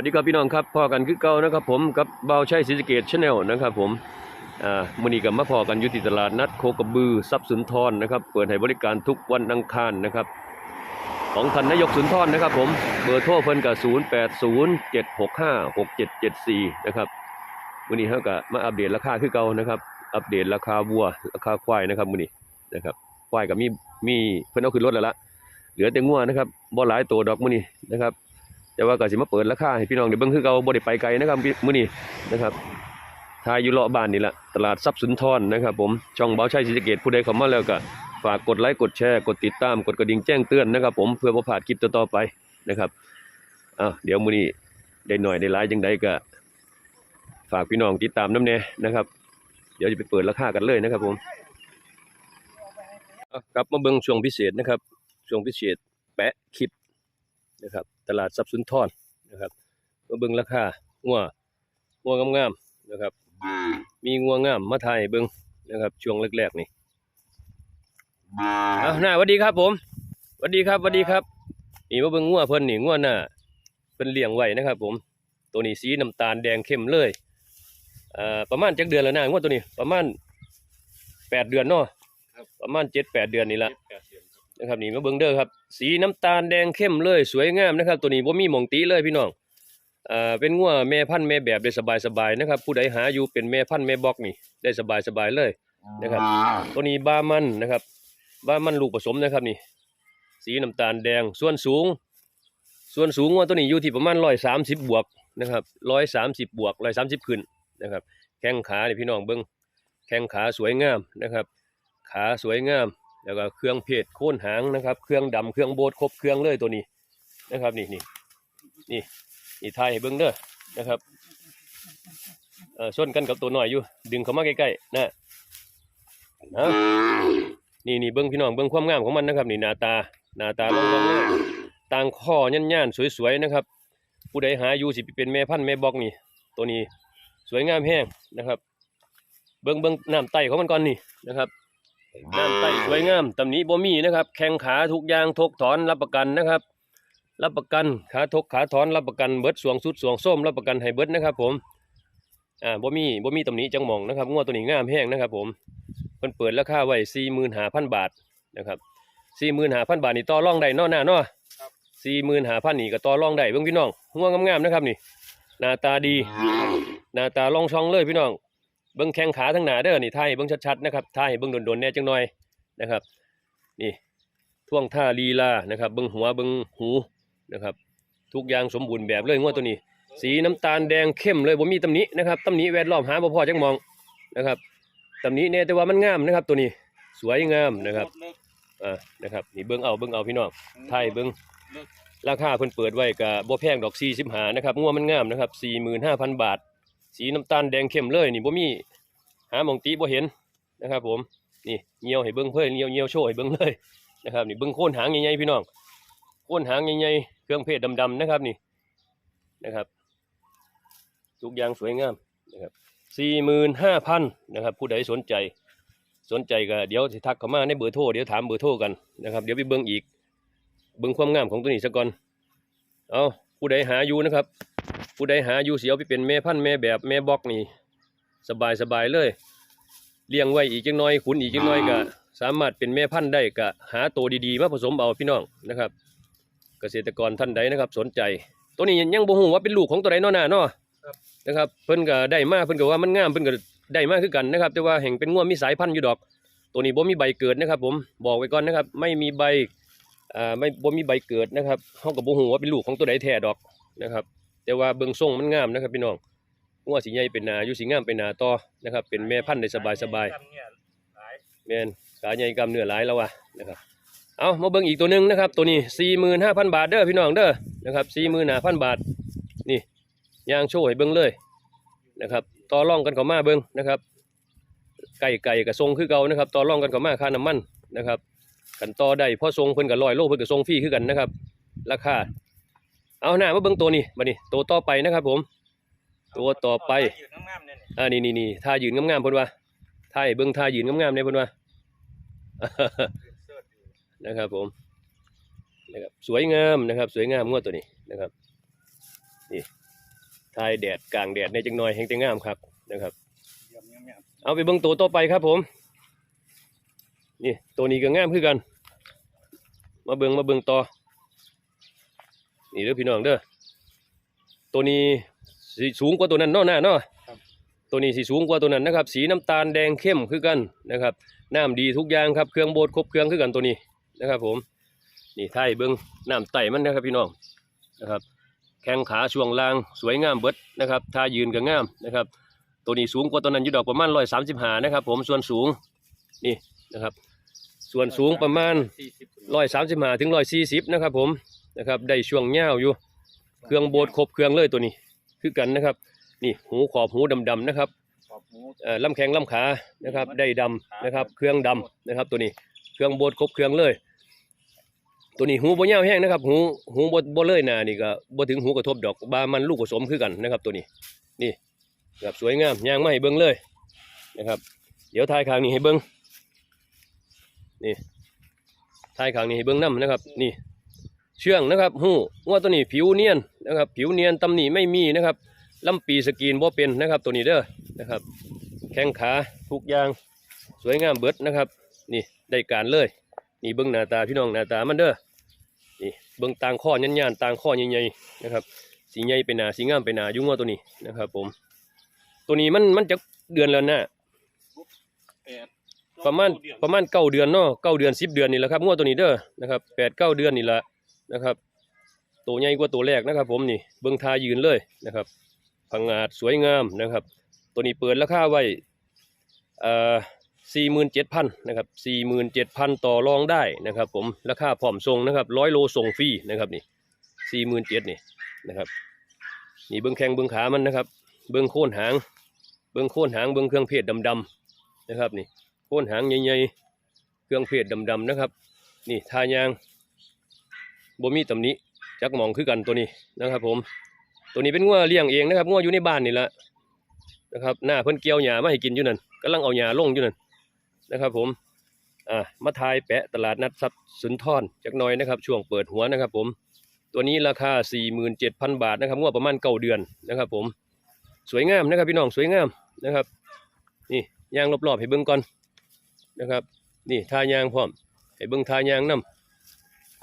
วัสดีครับพี่น้องครับพอกันคือเก่านะครับผมกับเบาชัยศรีสเกตชาแนลนะครับผมอ่ามื้อนี้ก็มาพอกันอยู่ที่ตลาดนัดโคกระบือทรัพย์สุนทรนะครับ เปิดให้บริการทุกวันอังคารนะครับ ของท่านนายกสุนทรนะครับ ผมเบอร์โทรเพิ่นก็0807656774นะครับมือนี้เฮาก็มาอัปเดตราคาคือเก่านะครับ อัปเดตราคาวัวราคาควายนะครับมือนี้นะครับควายก็มีมีเพิ่นเอาขึ้นรถแล้วละเหลือแต่งัวนะครับบ่หลายตัวดอกมือนี้นะครับ แต่ว่าก็สิมาเปิดราคาให้พี่น้องได้เบิ่งคือเก่าบ่ได้ไปไกลนะครับมื้อนี้นะครับทายอยู่เลาะบ้านนี่แหละตลาดทรัพย์สุนทรนะครับ ผมช่องเบาชัยศรีสะเกษผู้ใดเข้ามาแล้วก็ฝากกดไลค์กดแชร์กดติดตามกดกระดิ่งแจ้งเตือนนะครับ ผมเพื่อบ่พลาดคลิปต่อๆไปนะครับอ้าวเดี๋ยวมื้อนี้ได้หน่อยได้หลายจังใดก็ฝากพี่น้องติดตามน้ำแน่นะครับ เดี๋ยวจะไปเปิดราคากันเลยนะครับ ผมกลับมาเบิ่งช่วงพิเศษนะครับช่วงพิเศษแปะคลิปนะครับ ตลาดทรัพย์สุนทรนะครับมาเบิ่งราคางัวงัวงามๆนะครับ มีงัวงามมาถ่ายให้เบิ่งนะครับ ช่วงแรกๆนี่อ้าวหน้าสวัสดีครับผมสวัสดีครับสวัสดีครับนี่มาเบิ่งงัวเพิ่นนี่งัวหน้าเพิ่นเลี้ยงไว้นะครับ ผม ตัวนี้สีน้ำตาลแดงเข้มเลยอ่าประมาณจักเดือนแล้วนะงัวตัวนี้ ประมาณแปดเดือนเนาะประมาณเจ็ดแปดเดือนนี่ละ นะครับนี่มาเบิ่งเด้อครับ สีน้ำตาลแดงเข้มเลยสวยงามนะครับ ตัวนี้บ่มีหมองตีเลยพี่น้องอ่าเป็นงัวแม่พันธุ์แม่แบบได้สบายๆนะครับ ผู้ใดหาอยู่เป็นแม่พันธุ์แม่บอกนี่ได้สบายๆเลยนะครับ ตัวนี้บามันนะครับ บามันลูกผสมนะครับนี่ สีน้ำตาลแดงส่วนสูง ส่วนสูงว่าตัวนี้อยู่ที่ประมาณร้อยสามสิบบวกนะครับร้อยสามสิบบวกร้อยสามสิบขึ้นนะครับ แข้งขาเนี่ยพี่น้องเบิ้งแข้งขาสวยงามนะครับ ขาสวยงาม แล้วก็เครื่องเพชรโค่นหางนะครับ เครื่องดำเครื่องโบดครบเครื่องเลยตัวนี้นะครับ นี่นี่นี่นี่ทายให้เบิ้งเด้อนะครับเออส้นกันกับตัวหน่อยอยู่ ดึงเข้ามาใกล้ๆนะนะนี่นี่เบิ้งพี่น้องเบิ้งความงามของมันนะครับ นี่หน้าตาหน้าตาลองๆเลยต่างข้อย่านๆสวยๆนะครับ ผู้ใดหาอยู่สิเป็นแม่พันธุ์แม่บอกนี่ ตัวนี้สวยงามแห้งนะครับ เบิ้งเบิ้งน้ำไตของมันก่อนนี่นะครับ น้ำไตสวยงามตำหนี้บ่มีนะครับ แข้งขาทุกอย่างทกถอนรับประกันนะครับ รับประกันขาทกขาถอนรับประกันเบิดสวงสุดสวงส้มรับประกันให้เบิดนะครับ ผมอ่าบ่มีบ่มีตำหนี้จังหมองนะครับงวดตัวนี้งามแห้งนะครับ ผมเพิ่นเปิดราคาไว้45,000บาทนะครับ45,000บาทนี่ต่อรองได้เนาะหน้าเนาะ45,000นี่ก็ต่อรองได้เบิ่งพี่น้องงวงงามๆนะครับนี่หน้าตาดีหน้าตาลองช่องเลยพี่น้อง เบิ้งแข้งขาทั้งหนาเด้อนี่ท่ายเบิ้งชัดๆนะครับท่ายเบิ้งโดนๆแน่จังหน่อยนะครับ นี่ท่วงท่าลีลานะครับ เบิ้งหัวเบิ้งหูนะครับ ทุกอย่างสมบูรณ์แบบเลยงวดตัวนี้ สีน้ำตาลแดงเข้มเลยบ่มีตำหนินะครับตำหนิแวดล้อมหาบ่พอจังมองนะครับตำหนิเนี่ยแต่ว่ามันงามนะครับ ตัวนี้สวยงามนะครับอ่านะครับนี่เบิ้งเอาเบิ้งเอาพี่น้องท่ายเบิ้งราคาเพิ่นเปิดไว้กับบ่แพงดอก45นะครับงัวมันงามนะครับ45,000 บาท สีน้ำตาลแดงเข้มเลยนี่บ่มีหามองตีบ่เห็นนะครับ ผมนี่เงียวให้เบิ่งเพื่อเงียวเงียวโชว์ให้เบิ่งเลยนะครับนี่เบิ่งโค่นหางใหญ่ๆพี่น้องโค่นหางใหญ่ๆเครื่องเพชรดำๆนะครับนี่นะครับทุกอย่างสวยงามนะครับสี่หมื่นห้าพันนะครับ ผู้ใดสนใจ สนใจก็เดี๋ยวสิทักเข้ามาในเบอร์โทรเดี๋ยวถามเบอร์โทรกันนะครับ เดี๋ยวไปเบิ่งอีกเบิ่งความงามของตัวนี้ซะก่อนเอา ผู้ใดหาอยู่นะครับ ผู้ใดหาอยู่เสียวไปเป็นแม่พันธุ์แม่แบบแม่บอกนี่ สบายสบายเลย เลี้ยงไว้อีกจังน้อยขุนอีกจังน้อยก็สามารถเป็นแม่พันธุ์ได้ก็หาตัวดีๆมาผสมเอาพี่น้องนะครับ เกษตรกรท่านใดนะครับ สนใจ ตัวนี้ยังบ่ฮู้ว่าเป็นลูกของตัวใดเนาะหน้าเนาะนะครับเพิ่นก็ได้มาเพิ่นก็ว่ามันงามเพิ่นก็ได้มาคือกันนะครับ แต่ว่าแห่งเป็นง่วมีสายพันธุ์อยู่ดอก ตัวนี้บ่มีใบเกิดนะครับ ผมบอกไว้ก่อนนะครับ ไม่มีใบ อ่าไม่บ่มีใบเกิดนะครับเฮาก็บ่ฮู้ว่าเป็นลูกของตัวใดแท้ดอกนะครับ แต่ว่าเบิ่งทรงมันงามนะครับ พี่น้องงัวสีใหญ่เป็นนาอยู่สีงามเป็นนาต่อนะครับ เป็นแม่พันธุ์ได้สบายสบายแม่นขาใหญ่กำเนื้อหลายแล้วว่ะนะครับเอามาเบิ่งอีกตัวหนึ่งนะครับ ตัวนี้สี่หมื่นห้าพันบาทเด้อพี่น้องเด้อนะครับสี่หมื่นห้าพันบาทนี่ยางโชว์ให้เบิ่งเลยนะครับต่อรองกันเข้ามาเบิ่งนะครับไก่ไก่กับทรงคือเก่านะครับต่อรองกันเข้ามาค่าน้ำมันนะครับ กันต่อได้พราะทรงเพิ่นกับลอยโลเพิ่นกับทรงฟรีคือกันนะครับ ราคาเอาหน้ามาเบิ่งตัวนี้มานี่ตัวต่อไปนะครับ ผม ตัวต่อไปอ่านี่นี่นี่ท่ายืนงามๆเพิ่นว่าท่าให้เบิ่งท่ายืนงามๆเนี่ยเพิ่นว่านะครับผมนะครับสวยงามนะครับ สวยงามงวดตัวนี้นะครับนี่ทายแดดกลางแดดในจังหน่อยแห่งจะงงามครับนะครับเยี่ยมเยี่ยมเยี่ยมเอาไปเบิ่งตัวต่อไปครับผม นี่ตัวนี้ก็งามคือกัน มาเบิ่งมาเบิ่งต่อ นี่เด้อพี่น้องเด้อ ตัวนี้สีสูงกว่าตัวนั้นเนาะหน้าเนาะตัวนี้สีสูงกว่าตัวนั้นนะครับ สีน้ำตาลแดงเข้มคือกันนะครับ น้ำดีทุกอย่างครับ เครื่องโบดครบเครื่องคือกันตัวนี้นะครับ ผม นี่ไทยเบิ้งน้ำไต่มันนะครับพี่น้องนะครับ แข้งขาช่วงล่างสวยงามเบิดนะครับท่ายืนก็งามนะครับ ตัวนี้สูงกว่าตัวนั้นอยู่ดอกประมาณร้อยสามสิบห้านะครับ ผมส่วนสูงนี่นะครับ ส่วนสูงประมาณสี่สิบร้อยสามสิบห้าถึงร้อยสี่สิบนะครับ ผมนะครับได้ช่วงเงาวอยู่ เครื่องโบดครบเครื่องเลยตัวนี้ คือกันนะครับ นี่หูขอบหูดำๆนะครับขอบหมูเอ่อลำแข้งลำขานะครับ ได้ดำนะครับ เครื่องดำนะครับ ตัวนี้เครื่องโบดครบเครื่องเลย ตัวนี้หูบ่ยาวแห้งนะครับ หูหูบ่บ่เลยหนานี่ก็บ่ถึงหูกระทบดอกบามันลูกผสมคือกันนะครับ ตัวนี้นี่แบบสวยงามย่างมาให้เบิ่งเลยนะครับ เดี๋ยวทายคางนี้ให้เบิ่ง นี่ท้ายคางนี้ให้เบิ่งน้นะครับ นี่ เชื่องนะครับหูว่าตัวนี้ผิวเนียนนะครับ ผิวเนียนตำหนิไม่มีนะครับลำปีสกรีนบ่เป็นนะครับ ตัวนี้เด้อนะครับ แข้งขาทุกอย่างสวยงามเบิดนะครับ นี่ได้การเลย นี่เบิ้งหน้าตาพี่น้องหน้าตามันเด้อนี่เบิ้งต่างข้อยันยานต่างข้อใหญ่ๆนะครับ สีใหญ่เป็นหนาสีงามเป็นหนายุ่งว่าตัวนี้นะครับ ผม ตัวนี้มันมันจะเดือนแล้วนะ ปดประมาณเดือนประมาณเก้าเดือนเนาะเก้าเดือนสิบเดือนนี่แหละครับงวดตัวนี้เด้อนะครับแปดเก้าเดือนนี่แหละนะครับตัวใหญ่กว่าตัวแรกนะครับ ผมนี่เบิ้งทายืนเลยนะครับพังงาดสวยงามนะครับ ตัวนี้เปิดราคาไว้เอ่อสี่หมื่นเจ็ดพันนะครับสี่หมื่นเจ็ดพันต่อรองได้นะครับ ผมราคาพร้อมส่งนะครับร้อยโลส่งฟรีนะครับนี่สี่หมื่นเจ็ดนี่นะครับนี่เบิ้งแข้งเบิ้งขามันนะครับ เบิ้งโค่นหาง เบิ้งโค่นหางเบิ้งเครื่องเพชรดำๆนะครับนี่ โค่นหางใหญ่ๆเครื่องเพชรดำๆนะครับ นี่ทายางบ่มีตำหนิจักมองคือกันตัวนี้นะครับ ผม ตัวนี้เป็นงัวเลี้ยงเองนะครับงัวอยู่ในบ้านนี่แหละนะครับหน้าเพิ่นเกี่ยวหญ้ามาให้กินอยู่นั่นกำลังเอาหญ้าลงอยู่นั่นนะครับ ผมอ่ามาทายแปะตลาดนัดทรัพย์สุนทรจักหน่อยนะครับ ช่วงเปิดหัวนะครับ ผม ตัวนี้ราคา 47,000 บาทนะครับงวดประมาณเก้าเดือนนะครับ ผมสวยงามนะครับพี่น้องสวยงามนะครับ นี่ยางรอบๆให้เบิ่งก่อน นะครับ นี่ทายางพร้อมให้เบิ่งทายางนํ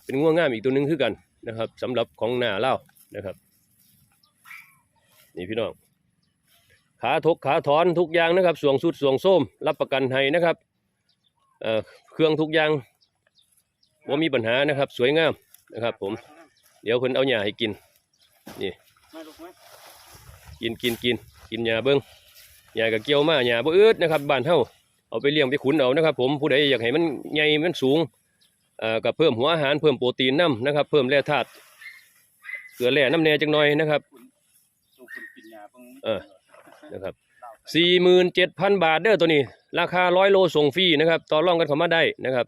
เป็นง่วงง่ามอีกตัวหนึงคือกันนะครับสำหรับของหน้าเล่านะครับ นี่พี่น้องขาทกขาถอนทุกอย่างนะครับสวงสุดสวงส้ม รับประกันให้นะครับเเครื่องทุกอย่างว่ามีปัญหานะครับ สวยงามนะครับ ผม เดี๋ยวคนเอาหญ้าให้กินมาลูกมากินกินกินกินหญ้าเบิ้งหญ้ากับเกี่ยวมาหญ้าบ่อืดนะครับบ้านเฮา เอาไปเลี้ยงไปขุนเอานะครับ ผมผู้ใดอยากให้มันใหญ่มันสูงเอ่อก็เพิ่มหัวอาหารเพิ่มโปรตีนน้ำนะครับ เพิ่มแร่ธาตุเกลือแร่น้ำแน่จังหน่อยนะครับสูบคุณกินยาเพิ่งเออนะครับสี่หมื่นเจ็ดพันบาทเด้อตัวนี้ ราคาร้อยโลส่งฟรีนะครับ ต่อรองกันเข้ามาได้นะครับ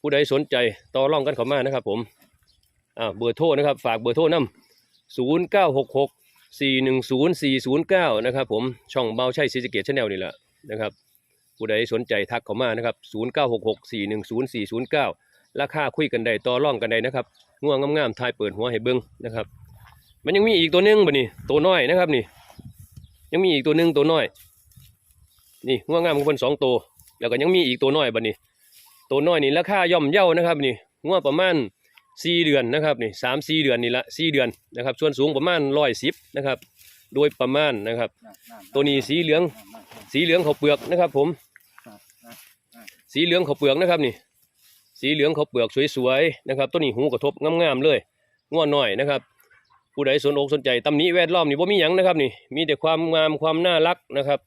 ผู้ใดสนใจต่อรองกันเข้ามานะครับ ผมอ่าเบอร์โทรนะครับ ฝากเบอร์โทรนำศูนย์เก้าหกหกสี่หนึ่งศูนย์สี่ศูนย์เก้านะครับ ผมช่องเบาใช่ซีสเกตชาแนลนี่แหละนะครับ ผู้ใดสนใจทักเข้ามานะครับศูนย์เก้าหกหกสี่หนึ่งศูนย์สี่ศูนย์เก้าราคาคุยกันได้ต่อรองกันได้นะครับง่วงงามๆทายเปิดหัวให้เบิ้งนะครับ มันยังมีอีกตัวหนึงบ่นี่ตัวน้อยนะครับนี่ ยังมีอีกตัวหนึ่งตัวน้อย นี่ง่วงงามของเพิ่นสองตัวแล้วก็ยังมีอีกตัวน้อยบัดนี้ตัวน้อยนี่ราคาย่อมเย่านะครับนี่ง่วงประมาณสี่เดือนนะครับนี่สามสี่เดือนนี่ละสี่เดือนนะครับ ส่วนสูงประมาณร้อยสิบนะครับ โดยประมาณนะครับ ตัวนี้สีเหลืองสีเหลืองเขาวเปลือกนะครับ ผม สีเหลืองเขาเปลือกนะครับนี่ สีเหลืองเขาเปลือกสวยๆนะครับตัวนี้หูกระทบงามๆเลยง่วงน้อยนะครับ ผู้ใดสนอกสนใจตำหนี้แวดล้อมนี่บ่มีหยังนะครับนี่มีแต่ความงามความน่ารักนะครับ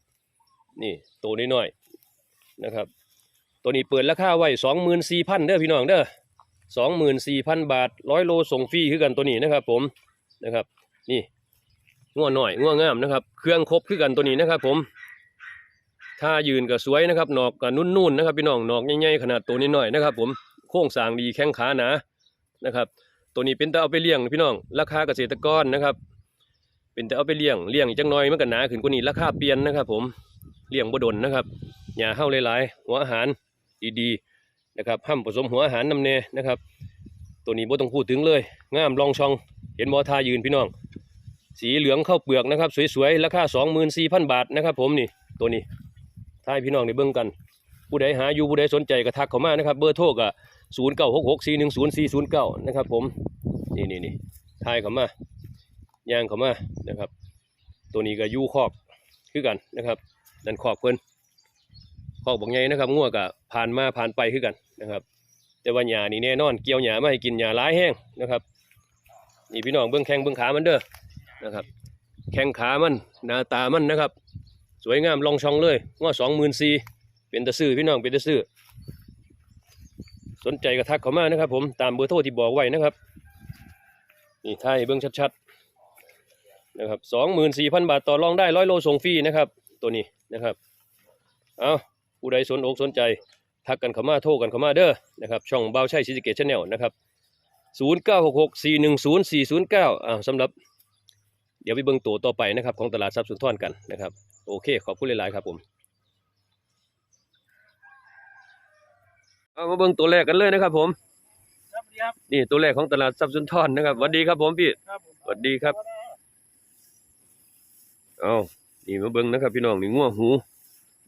นี่ตัวน้อยๆนะครับ ตัวนี้เปิดราคาไว้สองหมื่นสี่พันเด้อพี่น้องเด้อสองหมื่นสี่พันบาทร้อยโลส่งฟรีคือกันตัวนี้นะครับ ผมนะครับ นี่ง่วงหน่อยง่วงงามนะครับ เครื่องครบคือกันตัวนี้นะครับ ผม ถ้ายืนก็สวยนะครับหนอกก็นุ่นๆนะครับพี่น้องหนอกใหญ่ๆขนาดตัวนี้หน่อยนะครับ ผมโค้งสางดีแข้งขาหนานะครับ ตัวนี้เป็นแต่เอาไปเลี้ยงพี่น้อง ราคาเกษตรกรนะครับ เป็นแต่เอาไปเลี้ยงเลี้ยงจังน้อยมันก็หนาขึ้นกว่านี้ราคาเปลี่ยนนะครับ ผมเลี้ยงบดนนะครับหญ้าเฮาหลายๆหัวอาหารดีๆนะครับห้ามผสมหัวอาหารนำเนนะครับ ตัวนี้บ่ต้องพูดถึงเลยงามลองช่อง เห็นบ่ทายืนพี่น้อง สีเหลืองเข้าเปลือกนะครับ สวยๆราคา24,000บาทนะครับ ผมนี่ตัวนี้ ถ้าให้พี่น้องได้เบิ่งกัน ผู้ใดหาอยู่ผู้ใดสนใจก็ทักเข้ามานะครับ เบอร์โทรก็0966410409นะครับ ผมนี่นี่นี่ทายเข้ามาย่างเข้ามานะครับ ตัวนี้ก็ยู่คอกคือกันนะครับนั่นคอกเพิ่นคอกบอกไงนะครับงัวก็ผ่านมาผ่านไปคือกันนะครับ แต่ว่าหญ้านี่แน่นอนเกี่ยวหญ้ามาให้กินหญ้าหลายแห้งนะครับนี่พี่น้องเบื้องแข้งเบื้องขามันเด้อนะครับ แข้งขามันหน้าตามันนะครับ สวยงามลองช่องเลยงัวสองหมื่นสี่เป็นตะซื้อพี่น้องเป็นตะซื้อสนใจก็ทักเข้ามานะครับ ผมตามเบอร์โทรที่บอกไว้นะครับนี่ท้ายเบื้องชัดๆนะครับสองหมื่นสี่พันบาทต่อรองได้ร้อยโลส่งฟรีนะครับ ตัวนี้นะครับเอาผู้ใดสนอกสนใจทักกันเข้ามาโทรกันเข้ามาเด้อนะครับช่องเบาใช่ซิจิเกตชแนลนะครับ0 9 6 6 4 1 0 4 0 9อ่าสำหรับ เดี๋ยวไปเบิ่งตัวต่อไปนะครับ ของตลาดทรัพย์สุนทรกันนะครับ โอเค ขอบคุณหลาย ๆ ครับผมเอามาเบิ่งตัวแรกกันเลยนะครับ ผม ครับครับนี่ตัวแรกของตลาดทรัพย์สุนทรนะครับสวัสดีครับผมพี่ครับผมสวัสดีครับเอานี่มาเบิ่งนะครับ พี่น้องนี่งัวหู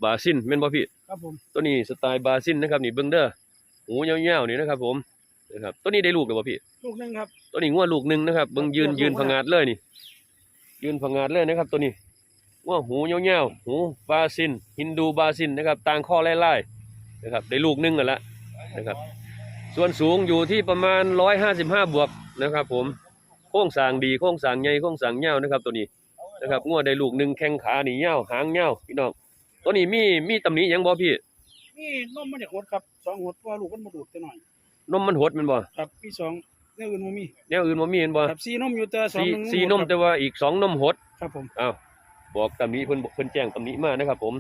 บาซินแม่นบ่พี่ ครับผมตัวนี้สไตล์บาซินนะครับ นี่เบิ้งเด้อหูยาวๆนี่นะครับ ผมนะครับตัวนี้ได้ลูกหรือเปล่าพี่ ลูกหนึงครับ ตัวนี้ง่วลูกหนึ่งนะครับเบิ้งยืนลูกยืนลูกผงาดเลยนี่ ยืนผงาดเลยนะครับ ตัวนี้ ง่วหูยาวๆหูบาซิน ฮินดูบาซินนะครับต่างข้อไล่ๆนะครับได้ลูกหนึงกันละนะครับ ส่วนสูงอยู่ที่ประมาณร้อยห้าสิบห้าบวกนะครับ ผมโค้งสร้างดีโค้งสร้างใหญ่โค้งสร้างยาวนะครับตัวนี้นะครับง่วได้ลูกหนึ่งแข้งขานี่ยาวหางยาวพี่น้องตัวนี้มีมีตำหนิหยังบ่พี่นี่นมมันจะหดครับสองหดเพราะว่าลูกมันมาดูดไปหน่อยนมมันหดแมันบ่ครับพี่สองแนวอื่นมันมีแนวอื่นบ่มีเห็นบ่ครับซีนมอยู่แต่สองสีหนึ่งสีนมครับแต่ว่าอีกสองนมหดครับผมอ้าว บอกตำหนี้เพิ่นเพิ่นแจ้งตำหนี้มานะครับ ผม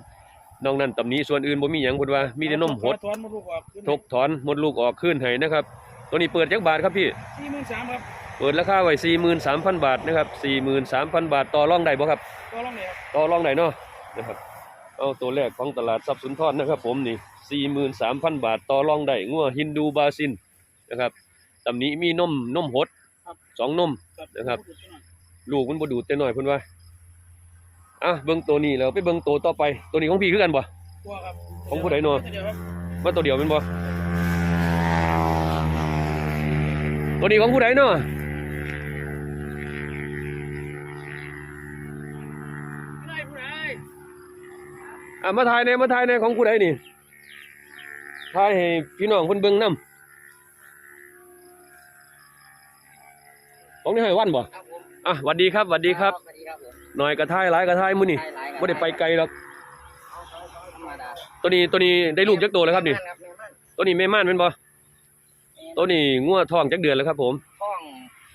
นอกนั้นตำหนี้ส่วนอื่นบ่มีหยังเพิ่นว่ามีแต่นมหดถอนมาลูกออกทกถอนมดลูกออกขึ้นให้นะครับ ตัวนี้เปิดจักบาทครับพี่สี่หมื่นสามครับเปิดราคาไว้43,000บาทนะครับ43,000บาทต่อรองได้บ่ครับก็ลองเลยครับต่อรองได้เนาะนะครับเอาตัวแรกของตลาดทรัพย์สุนทรนะครับ ผมนี่43,000บาทต่อรองได้งัวฮินดูบาซินนะครับตำหนี้มีนมนมหดสองนมนะครับ ลูกมันบ่ดูดแต่น้อยเพิ่นว่า อะเบิ่งตัวนี้แล้วไปเบิ่งตัวต่อไปตัวนี้ของพี่คือกันบ่ตัวครับของผู้ใดเนาะเดี๋ยวครับมาตัวเดียวเป็นบ่ตัวนี้ของผู้ใดเนาะผู้ใดผู้ใดอะมาถ่ายในมาถ่ายในของผู้ใดนี่ถ่ายให้พี่น้องเพิ่นเบิ่งนํของนี่ให้วันบ่ครับผมอะหวัดดีครับหวัดดีครับสวัสดีครับผมห น่อยกระถ่ายหลายกระถ่ายมื้อนี่หลายๆบ่ได้ไปไกลหรอกธรรมดาตัวนี้ตัวนี้ได้ลูกจักโตแล้วครับนี่แม่ครับแม่บ้านตัวนี้แม่ม่านเป็นบ่ตัวนี้งัวท้องจักเดือนแล้วครับ ผมท้อง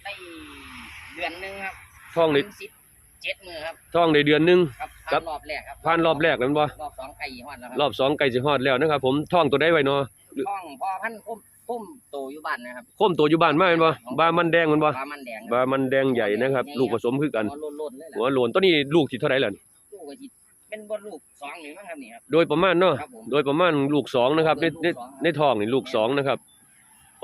ได้เดือนหนึงครับท้องได้สิบเจ็ดมือครับท้องได้เดือนหนึงครับครับผ่านรอบแรกครับผ่านรอบแรกแล้วแม่นบ่รอบสองไก่หอดแล้วครัรอบสองใกล้สิฮอดแล้วนะครับ ผมท้องตัวได้ไว้เนาะท้องพอพันพุ่ม พุ่มโตอยู่บ้านนะครับโคมตัวอยู่บ้านมาแม่นบ่บามันแดงแม่นบ่ปลามันแดงบามันแดงใหญ่นะครับ ลูกผสมคือกัน หัวโลนๆเลยแหละหัวโลนตัวนี้ลูกสิเท่าไหร่ล่ะลูกก็สิเป็นบนลูกสองหนึ่มั้งครับนี่ครับโดยประมาณเนาะครับผมโดยประมาณลูกสองนะครับในในในท้องนี่ลูกสองนะครับ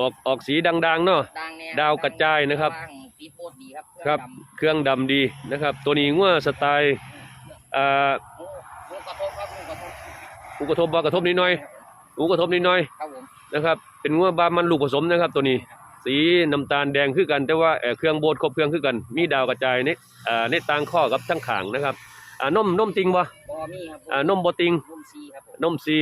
ออกออกสีดังๆเนาะ ดังเนี่ยดาวกระจายนะครับสีโพดดีครับครับเครื่องดำดีนะครับ ตัวนี้งัวสไตล์อ่าลูกกระทบครับลูกกระทบหูกระทบบ่กระทบนิดหน่อยหูกระทบนิดหน่อยครับผมนะครับ เป็นงัวบามันลูกผสมนะครับ ตัวนี้ สีน้ำตาลแดงคือกัน แต่ว่าเอ่อเครื่องโบดครบเครื่องคือกัน มีดาวกระจายในอ่าในตางข้อกับทั้งขางนะครับอ่านมนมติงบ่บอมีครับผมอ่านมบ่ติงรุ่นซีครับผมนมซี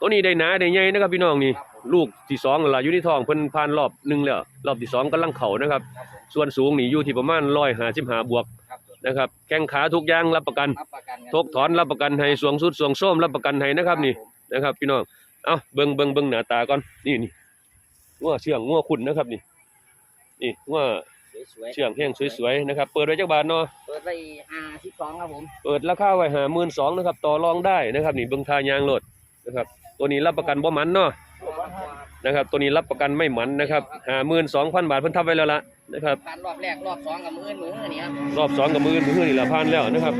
ตัวนี้ได้หนาได้ใหญ่นะครับพี่น้องนี่ครับผมลูกที่สองแล้วล่ะอยู่ในท้องเพิ่นผ่านรอบหนึ่งแล้วรอบที่สองกำลังเข่านะครับครับผมส่วนสูงนี่อยู่ที่ประมาณร้อยห้าสิบห้าบวกครับผมนะครับแข้งขาทุกอย่างรับประกันรับประกันทกถอนรับประกันให้สวงสุดสวงส้มรับประกันให้นะครับนี่นะครับ พี่น้องเอาเบิ่งเบิ่งเบิ่งหน้าตาก่อนนี่นี่ งัวเชื่องงัวขุนนะครับนี่นี่งัวสวยๆเชื่องแห้งสวยๆนะครับ เปิดไว้จักบาทเนาะเปิดไปห้าสิบสองครับผมเปิดราคาไว้ห้าหมื่นสองนะครับ ต่อรองได้นะครับนี่เบิ่งทายางโลดนะครับ ตัวนี้รับประกันบ่หมันเนาะนะครับ ตัวนี้รับประกันไม่หมันนะครับห้าหมื่นสองพันบาทเพิ่นทับไว้แล้วล่ะนะครับผ่านรอบแรกรอบสองกับมือมือนี่ครับรอบสองกับมือมือนี่ละพันแล้วนะครับ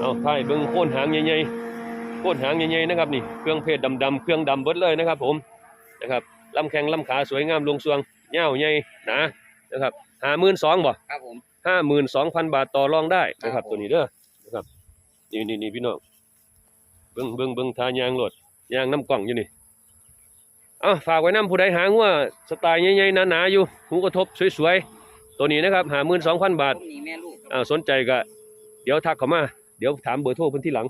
เอาไพ่เบิ้งโค่นหางใหญ่ๆโค่นหางใหญ่ๆนะครับนี่เครื่องเพชรดำๆเครื่องดำเบิดเลยนะครับ ผมนะครับ ลำแข้งลำขาสวยงามลงสวงเงาวใหญ่หนานะครับห้าหมื่นสองบ่ครับผมห้าหมื่นสองพันบาทต่อรองได้นะครับ ตัวนี้เด้อนะครับนี่นี่นี่พี่น้องเบิ้งเบิ้งเบิ้งทายางรถยางน้ำกล่องอยู่นี่เอ้าฝากไว้น้ำผู้ใดหางว่าสไตล์ใหญ่ๆหนาๆอยู่หูกระทบสวยๆตัวนี้นะครับหาหมื่นสองพันบาทผมนี่แม่ลูกครับอ่าสนใจก็เดี๋ยวทักเข้ามา เดี๋ยวถามเบอร์โทรเพิ่นที่หลัง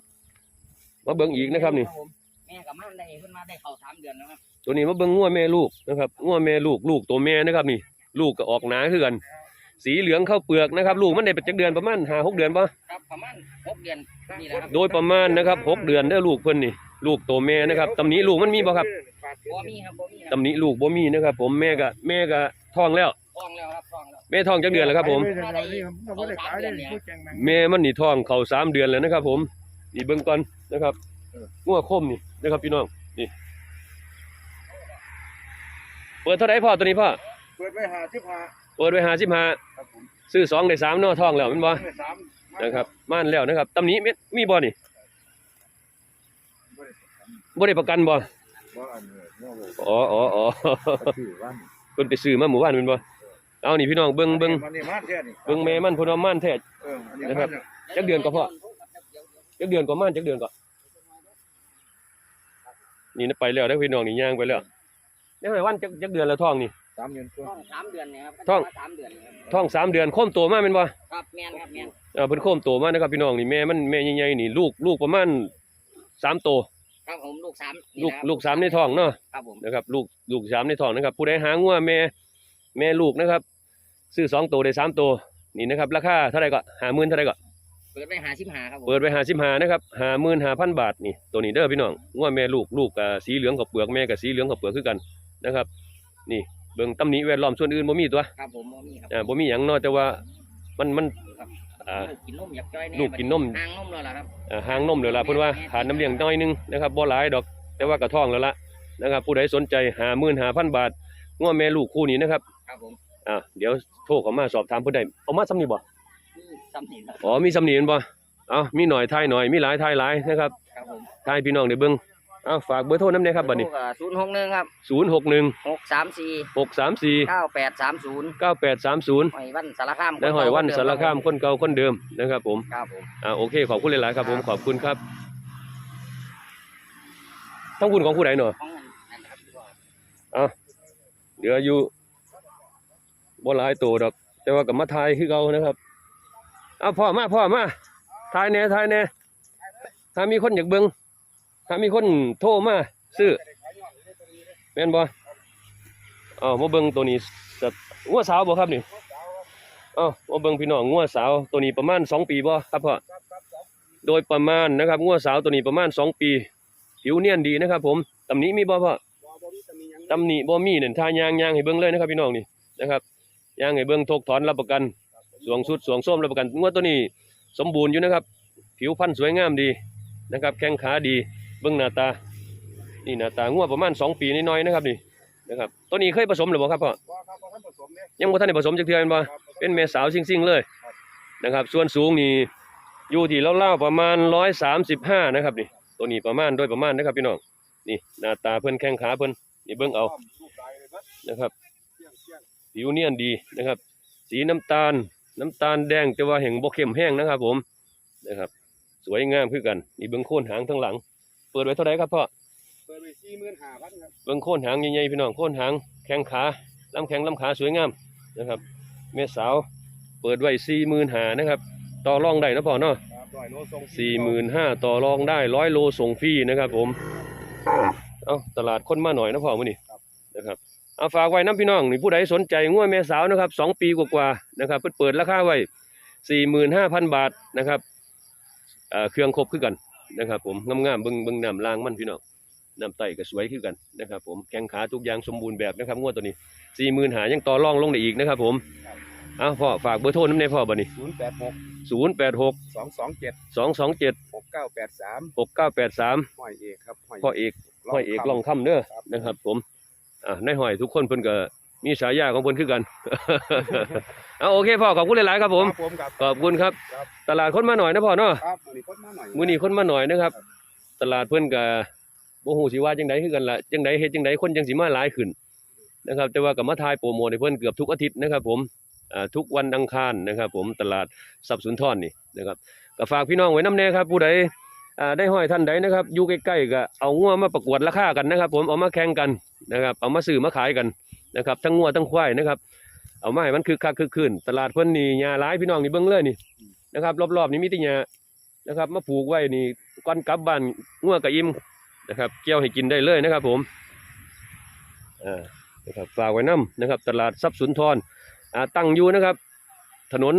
มาเบิ่งอีกนะครับนี่ผ มแม่กับม่านได้เพิ่นมาได้เข้าสามเดือนแล้วครับตัวนี้มาเบิ่งงัวแม่ลูกนะครับงัวแม่ลูกลูกตัวแม่นะครับนี่ ลูกก็ออกหนาคือกันสีเหลืองเข้าเปลือกนะครับลูกมันได้เป็นจักเดือนประมาณห้าหกเดือนปะครับประมาณหกเดือนนี่แหละครับโดยประมาณนะครับหกเดือนเด้อลูกเพิ่นนี่ ลูกตัวแม่นะครับตำหนี้ลูกมันมีบ่ครับบ่มีครับบ่มีครับตำหนี้ลูกบ่มีนะครับ ผมแม่ก็แม่ก็ท้องแล้ว ท้องแล้วครับท้องแล้วแม่ท้องจักเดือนแล้วครับผมไม่ได้นี่ผมก็บ่ได้ขายได้นี่ผู้แข่งแม่งแม่มันนี่ท้องเข้าสามเดือนแล้วนะครับ ผมนี่เบิ่งก่อนนะครับงัวคมนี่ นะครับพี่น้องนี่เปิดเท่าไหร่พ่อตัวนี้พ่อเปิดไว้หาสิบห้าเปิดไว้ห้าสิบห้าครับผมซื้อสองได้สามเนอท้องแล้วแมันบ่เปิดสามนะครับม่านแล้วนะครับตำหนี้มีมีบ่นี่บ่ได้ประกันบ่ว่าอันนี้เนาะบ่อ๋ออ๋ออ๋อชื่อวันเพิ่นไปซื้อมาหมู่บ้านแม่นบ่เอานี่พี่น้องเบิ่งเบิ่งมันนี่มาแท้นี่เบิ่งแม่มันเพิ่นว่าม่านแท้เอออันนี้นะครับมันเนี่ยจักเดือนก็พอจักเดือนกว่าม่านจักเดือนก็ นี่นะไปแล้วได้อพี่น้องนี่ย่างไปแล้วนี่ให้วันจักจักเดือนแล้วท้องนี่ สามเดือนกว่าท้องสามเดือนเนี่ยครับท้อง สามเดือนเนี่ยครับท้องสามเดือนโค้มโตมาแม่นบ่ครับแม่นครับแม่นเออเพิ่นโค้มโตมานะครับพี่น้องนี่แม่มันแม่ใหญ่ๆนี่ลูกลูกประมาณสามโตครับผมลูกสามลูกนี่นะครับลูกสามในท้องเนาะ ครับผมนะครับลูกลูกสามในท้องนะครับ ผู้ใดหางัวแม่แม่ลูกนะครับ ซื้อสองตัวได้สามตัวนี่นะครับราคาเท่าไหร่ก็หาหมื่นเท่าไหร่ก็ เปิดไปหาสิบหาครับผมเปิดไปหาสิบหานะครับหาหมื่นหาพันบาทนี่ตัวนี้เด้อพี่น้องงัวแม่ลูกลูกกับสีเหลืองกับเปลือกแม่กับสีเหลืองกับเปลือกคือกันนะครับ นี่เบิ่งตำหนิแวดล้อมส่วนอื่นบ่มีตัวครับผมบ่มีครับอ่าบ่มีหยังเนาะแต่ว่ามันมันอ่าลูกกินนมอยากจ้อยแลูกกินนมหางนมแล้วล่ะครับอ่าหางนมเลยล่ะเพิ่นว่าขาดน้ำเลี้ยงน้อยนึงนะครับบ่หลายดอกแต่ว่ากระท้องแล้วล่ะนะครับ ผู้ใดสนใจหาหมื่นหาพันบาทงัวแม่ลูกคู่นี้นะครับครับผมอ่าเดี๋ยวโทรเข้ามาสอบถามเพิ่นได้เอามาซ้ำนี่บ่นี่ ซ้ำนี่ครับอ๋อมีสำเนียงบ่เอามีหน่อยทายหน่อยมีหลายทายหลายนะครับครับผมทายพี่น้องได้เบิ่งเอาฝากเบอร์โทรนำเด้ครับบัดนี้ศูนย์หกหนึ่งครับ061หกสามสี่634เก้าแปดสามศูนย์9830หอยวันสารคามและหอยวันสารคามคนเก่าคนเดิมนะครับผมครับผมอ่าโอเคขอบคุณหลายๆครับผมขอบคุณครับต้องคุณของผู้ใดหน่อของเงินนั่นนะครับพี่พ่อเหลืออยู่บ่หลายตัวดอก แต่ว่ากับมาทายคือเก่านะครับ เอาพ่อมาพ่อมาทายแน่ทายแน่ถ้ามีคนอยากเบิ่งถ้ามีคนโทรมาซื้อแม่นบ่เอามาเบิ่งตัวนี้สัตว์งัวสาวบ่ครับนี่เอามาเบิ่งพี่น้องงัวสาวตัวนี้ประมาณสองปีบ่ครับพ่อโดยประมาณนะครับงัวสาวตัวนี้ประมาณสองปีผิวเนียนดีนะครับ ผมตำหนี้มีบ่พ่อตำหนิบ่มีเนี่ยทายางยางให้เบิ่งเลยนะครับพี่น้องนี่นะครับยางให้เบิ่งทกถอนรับประกัน สวงสุดสวงส้มรับประกันงวดตัวนี้สมบูรณ์อยู่นะครับ ผิวพรรณสวยงามดีนะครับ แข้งขาดีเบิ่งหน้าตา นี่หน้าตางวดประมาณสองปีน้อยๆนะครับนี่นะครับตัวนี้เคยผสมหรือบ่ครับพ่อว่าครับว่าท่านผสมเนี่ยยังบ่ทันได้ผสมจักเทื่อแม่นบ่ครับเป็นแม่สาวซิ่งๆเลยนะครับ ส่วนสูงนี่อยู่ที่เล่าวๆประมาณ135นะครับนี่ตัวนี้ประมาณโดยประมาณนะครับพี่น้องนี่หน้าตาเพิ่นแข้งขาเพิ่นนี่เบิ่งเอาลูกชายเลยครับนะครับเที่ยงเที่ยงผิวเนียนดีนะครับ สีน้ำตาล น้ำตาลแดงแต่ว่าแห่งบ่เข้มแห้งนะครับ ผมนะครับ สวยงามคือกันนี่เบิ้งโคนหางทั้งหลัง เปิดไว้เท่าไหร่ครับพ่อเปิดไปสี่หมื่นห้าพันครับเบิ้งโคนหางใหญ่ๆพี่น้องโคนหางแข้งขาลำแข้งลำขาสวยงามนะครับแม่สาวเปิดไว้สี่หมื่นหานะครับ ต่อรองได้นะพ่อเนาะครับร้อยโลส่งสี่หมื่นห้าต่อรองได้ร้อยโลส่งฟรีนะครับ ผม เอาตลาดคนมาหน่อยนะพ่อมื้อนี้นะครับ เอาฝากไว้น้ำพี่น้องนี่ผู้ใดสนใจงัวแม่สาวนะครับสองปีกว่าๆนะครับเพิ่นเปิดราคาไว้สี่หมื่นห้าพันบาทนะครับเอ่อเครื่องครบคือกันนะครับ ผมงามๆเบิ่งเบิ่งน้ำล่างมันพี่น้องน้ำไตก็สวยคือกันนะครับ ผมแข้งขาทุกอย่างสมบูรณ์แบบนะครับงวดตัวนี้สี่หมื่นหายังต่อรองลงได้อีกนะครับ ผมเอาพ่อฝากเบอร์โทรน้ำในพ่อบัดนี้ศูนย์แปดหกศูนย์แปดหกสองสองเจ็ดสองสองเจ็ดหกเก้าแปดสามหกเก้าแปดสามห้อยเอกครับห้อยพ่อเอกห้อยเอกลองคำเด้อครับนะครับ ผมอ่า ในห้อยทุกคนเพิ่นก็มีฉายาของเพิ่นคือกัน เอาโอเคพ่อขอบคุณหลายๆครับผม ครับผมครับขอบคุณครับ ครับตลาดคนมาหน่อยนะพ่อเนาะครับวันนี้คนมาหน่อย มื้อนี้คนมาหน่อยนะครับ ตลาดเพิ่นก็บ่ฮู้สิว่าจังไดคือกันล่ะจังไดเฮ็ดจังไดคนจังสิมาหลายขึ้นนะครับ แต่ว่าก็มาทายโปรโมทให้เพิ่นเกือบทุกอาทิตย์นะครับ ผมอ่าทุกวันอังคารนะครับ ผมตลาดทรัพย์สุนทรนี่นะครับก็ฝากพี่น้องไว้น้ำแน่ครับผู้ใดอ่า ได้ห้อยท่านใดนะครับอยู่ใกล้ๆก็เอางัวมาประกวดราคากันนะครับ ผมเอามาแข่งกันนะครับเอามาซื้อมาขายกันนะครับทั้งงัวทั้งควายนะครับ เอามาให้มันคือคักคือคืนตลาดเพิ่นนี่หญ้าหลายพี่น้องนี่เบิ่งเลยนี่นะครับ รอบๆนี่มีแต่หญ้านะครับมาผูกไว้นี่ก่อนกลับบ้านงัวกับอิ่มนะครับเกี่ยวให้กินได้เลยนะครับ ผมอ่านะครับฝากไว้นํนะครับ ตลาดทรัพย์สุนทรอ่าตั้งอยู่นะครับ ถนน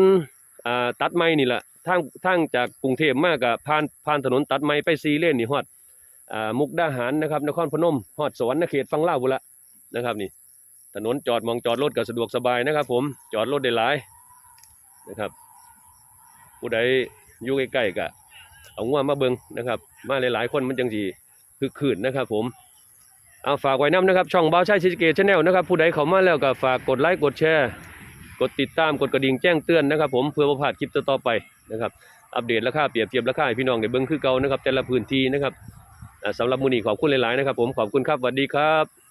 อ่าตัดไม้นี่แหละ ทางทางจากกรุงเทพมากกับผ่านผ่านถนนตัดไม้ไปซีเลนนี่ฮอดอ่ามุกดาหารนะครับนครพนมฮอดสวรรค์เขตฟังเล่าบุละนะครับนี่ถนนจอดมองจอดรถก็สะดวกสบายนะครับ ผมจอดรถได้หลายนะครับ ผู้ใดอยู่ใกล้ๆก็เอาง่วมาเบิงนะครับ มาหลายๆคนมันจังสีคือคืนนะครับ ผมเอาฝากไว้น้ำนะครับ ช่องบ้าวชายชิสเกตชาแนลนะครับ ผู้ใดเข้ามาแล้วก็ฝากกดไลค์กดแชร์ กดติดตามกดกระดิ่งแจ้งเตือนนะครับ ผมเพื่อประพลาดคลิปต่อไปนะครับอัปเดตราคาเปรียบเทียบราคาให้พี่น้องได้เบิ่งคือเก่านะครับแต่ละพื้นที่นะครับอ่าสำหรับมื้อนี้ขอบคุณหลายๆนะครับ ผมขอบคุณครับสวัสดีครับ